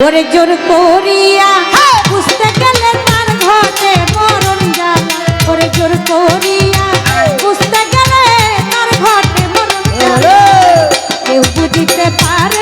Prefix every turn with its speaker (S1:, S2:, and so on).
S1: ওরে জোর করিয়া হ্যাঁ। বুঝতে গেলে তার ঘটে মরণ জ্বালা ওরে জোর করিয়া হ্যাঁ। বুঝতে গেলে তার ঘটে মরণ জ্বালা হ্যাঁ। কেউ বুঝিতে পারে